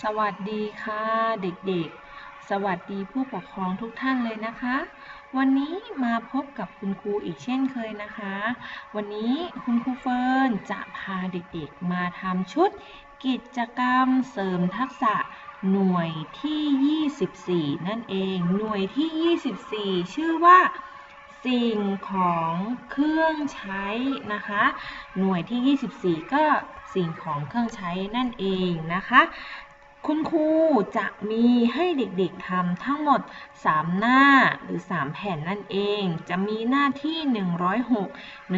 สวัสดีค่ะเด็กๆ สวัสดีผู้ปกครองทุกท่านเลยนะคะ วันนี้มาพบกับคุณครูอีกเช่นเคยนะคะ วันนี้คุณครูเฟิร์นจะพาเด็กๆ มาทำชุดกิจกรรมเสริมทักษะหน่วยที่ 24 นั่นเอง หน่วยที่ 24 ชื่อว่าสิ่งของเครื่องใช้นะคะ หน่วยที่ 24 ก็สิ่งของเครื่องใช้นั่นเองนะคะ คุณครูจะมีให้เด็กๆทำทั้งหมด 3 หน้าหรือ 3 แผ่นนั่นเอง จะมีหน้าที่ 106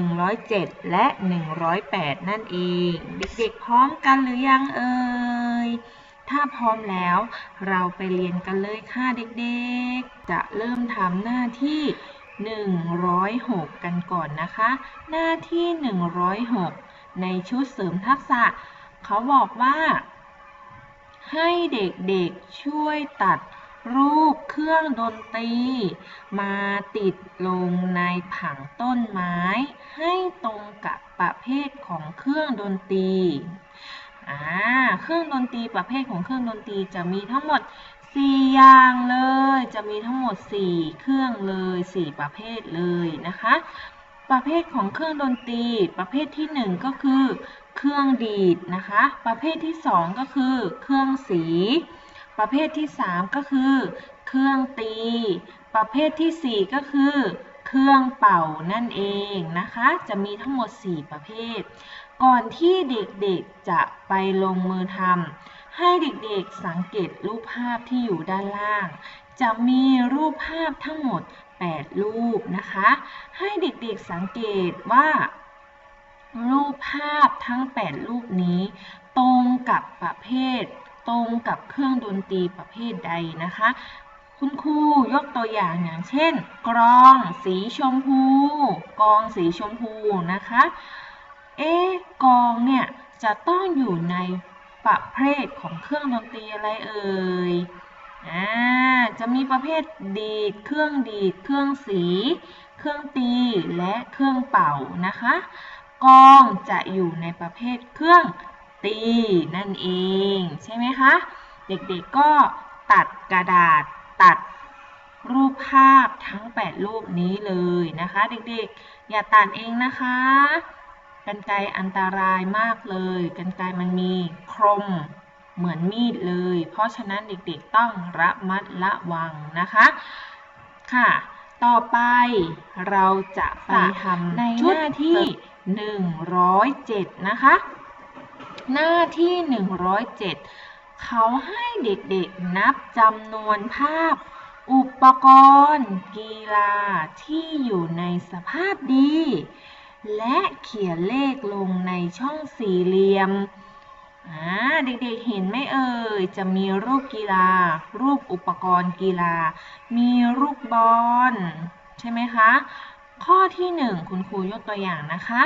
107 และ 108 นั่นเอง เด็กๆพร้อมกันหรือยังเอ่ย ถ้าพร้อมแล้วเราไปเรียนกันเลยค่ะเด็กๆ จะเริ่มทำหน้าที่ 106 กันก่อนนะคะ หน้าที่ 106 ในชุดเสริมทักษะ เขาบอกว่า ให้เด็กๆช่วยตัดรูปเครื่องดนตรี มาติดลงในผังต้นไม้ ให้ตรงกับประเภทของเครื่องดนตรี อ่า เครื่องดนตรีประเภทของเครื่องดนตรีจะมีทั้งหมด 4 อย่างเลย จะมีทั้งหมด 4 เครื่องเลย 4 ประเภทเลยนะคะ ประเภทของเครื่องดนตรีประเภทที่ 1 ก็คือ เครื่องดีดนะคะ ประเภทที่ 2 ก็คือ เครื่องสี ประเภทที่ 3 ก็คือ เครื่องตี ประเภทที่ 4 ก็คือ เครื่องเป่านั่นเองนะคะ จะมีทั้งหมด 4 ประเภท ก่อนที่เด็กๆจะไปลงมือทำให้เด็กๆสังเกตรูปภาพที่อยู่ด้านล่าง จะมีรูปภาพทั้งหมด 8 รูปนะคะ ให้เด็กๆสังเกตว่า รูปภาพทั้ง 8 รูปนี้ ตรงกับประเภท ตรงกับเครื่องดนตรีประเภทใดนะคะ คุณครูยกตัวอย่างอย่างเช่น กรองสีชมพูกรองสีชมพูนะคะ เอ๊กองเนี่ยจะต้องอยู่ในประเภทของเครื่องดนตรีอะไรเอ่ยอ่าจะมีประเภทดีด เครื่องดีด เครื่องสี เครื่องตี และเครื่องเป่านะคะ กลองจะอยู่ในประเภทเครื่องตีนั่นเอง ใช่ไหมคะ เด็กๆก็ตัดกระดาษตัดรูปภาพทั้ง 8 รูปนี้เลยนะคะ เด็กๆ อย่าตัดเองนะคะกันไกรอันตรายมากเลยกันไกรมันมีคมเหมือนมีดเลย เพราะฉะนั้นเด็กๆต้องระมัดระวังนะคะ ค่ะ ต่อไปเราจะไปทำในหน้าที่ 107 นะคะ หน้าที่ 107 เขาให้เด็กๆนับจำนวนภาพ อุปกรณ์ กีฬาที่อยู่ในสภาพดี และเขียนเลขลงในช่องสี่เหลี่ยมเด็กๆเห็นไหมเอ่ย จะมีรูปกีฬา รูปอุปกรณ์กีฬา มีรูปบอล ใช่ไหมคะ ข้อที่หนึ่งคุณครูยกตัวอย่างนะคะ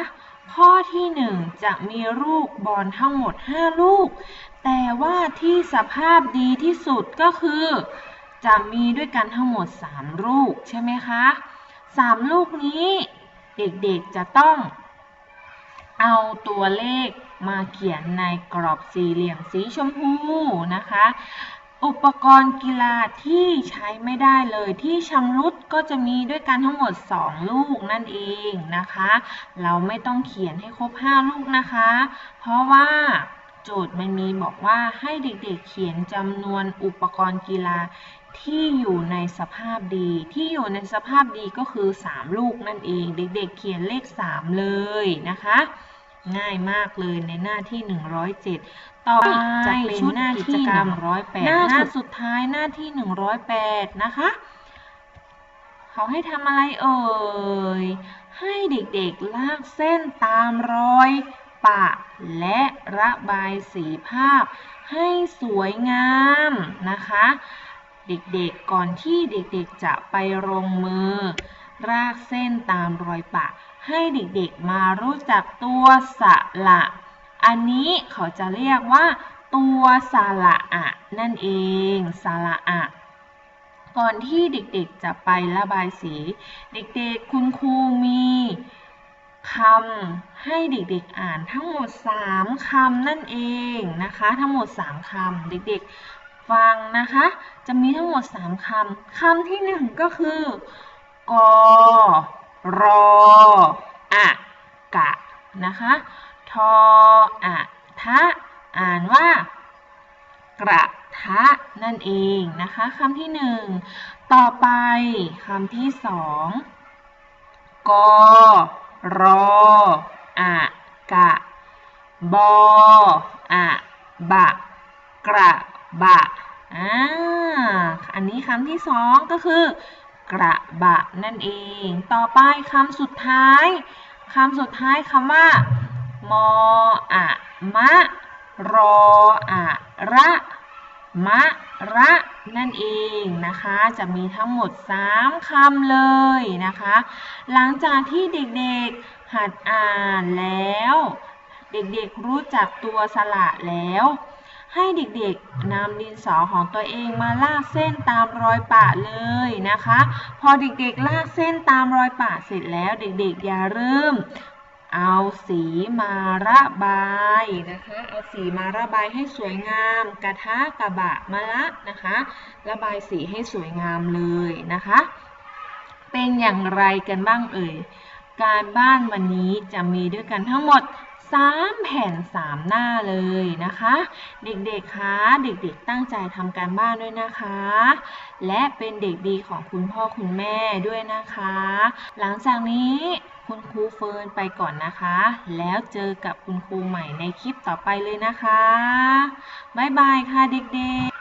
ข้อที่หนึ่งจะมีรูปบอลทั้งหมด 5 ลูก แต่ว่าที่สภาพดีที่สุดก็คือ จะมีด้วยกันทั้งหมด 3 ลูกใช่ไหมคะ 3 ลูกนี้เด็กๆจะต้อง เอาตัวเลขมาเขียนในกรอบสี่เหลี่ยมสีชมพูนะคะ อุปกรณ์กีฬาที่ใช้ไม่ได้เลยที่ชำรุดก็จะมีด้วยกันทั้งหมด 2 ลูกนั่นเองนะคะ เราไม่ต้องเขียนให้ครบ 5 ลูกนะคะ เพราะว่าโจทย์มันมีบอกว่าให้เด็กๆเขียนจำนวนอุปกรณ์กีฬาที่อยู่ในสภาพดี ที่อยู่ในสภาพดีก็คือ 3 ลูกนั่นเอง เด็กๆเขียนเลข 3 เลยนะคะ ง่ายมากเลยในหน้าที่ 107 ต่อไปจะเป็นหน้าที่108หน้าสุดท้ายหน้าที่ 108 นะคะเขาให้ทำอะไรเอ่ย ให้เด็กๆลากเส้นตามรอยปะและระบายสีภาพให้สวยงามนะคะ เด็กๆก่อนที่เด็กๆจะไปลงมือ รากเส้นตามรอยปะ ให้เด็กๆมารู้จักตัวสระ อันนี้เขาจะเรียกว่า ตัวสระอะนั่นเองสระอะก่อนที่เด็กๆจะไประบายสี เด็กๆคุณครูมีคำให้เด็กๆอ่านทั้งหมด 3คำนั่นเองนะคะ ทั้งหมด 3คำเด็กๆฟังนะคะ จะมีทั้งหมด 3คำคำที่ 1 ก็คือกอรอ นะคะ ทออะทะ อ่านว่ากระทะนั่นเองนะคะคำที่หนึ่งต่อไปคำที่สองกอรออะกะบออะบะ กระบะอ่าอันนี้คำที่สองก็คือ กระบะนั่นเอง ต่อไปคำสุดท้าย คำสุดท้ายคำว่ามออะมะรออะระมะระนั่นเองนะคะ จะมีทั้งหมด 3คำเลยนะคะ หลังจากที่เด็กๆหัดอ่านแล้ว เด็กๆรู้จักตัวสระแล้ว ให้เด็กๆนำดินสอของตัวเองมาลากเส้นตามรอยปะเลยนะคะ พอเด็กๆลากเส้นตามรอยปะเสร็จแล้วเด็กๆอย่าเริ่มเอาสีมาระบายนะคะ เอาสีมาระบายให้สวยงาม กระทะกระบะมะละนะคะ ระบายสีให้สวยงามเลยนะคะ เป็นอย่างไรกันบ้างเอ่ย การบ้านวันนี้จะมีด้วยกันทั้งหมด 3 แผ่น 3 หน้าเลยนะคะ เด็กๆคะเด็กๆตั้งใจทำการบ้านด้วยนะคะ และเป็นเด็กดีของคุณพ่อคุณแม่ด้วยนะคะ หลังจากนี้คุณครูเฟิร์นไปก่อนนะคะ แล้วเจอกับคุณครูใหม่ในคลิปต่อไปเลยนะคะ บ๊ายบายค่ะเด็กๆ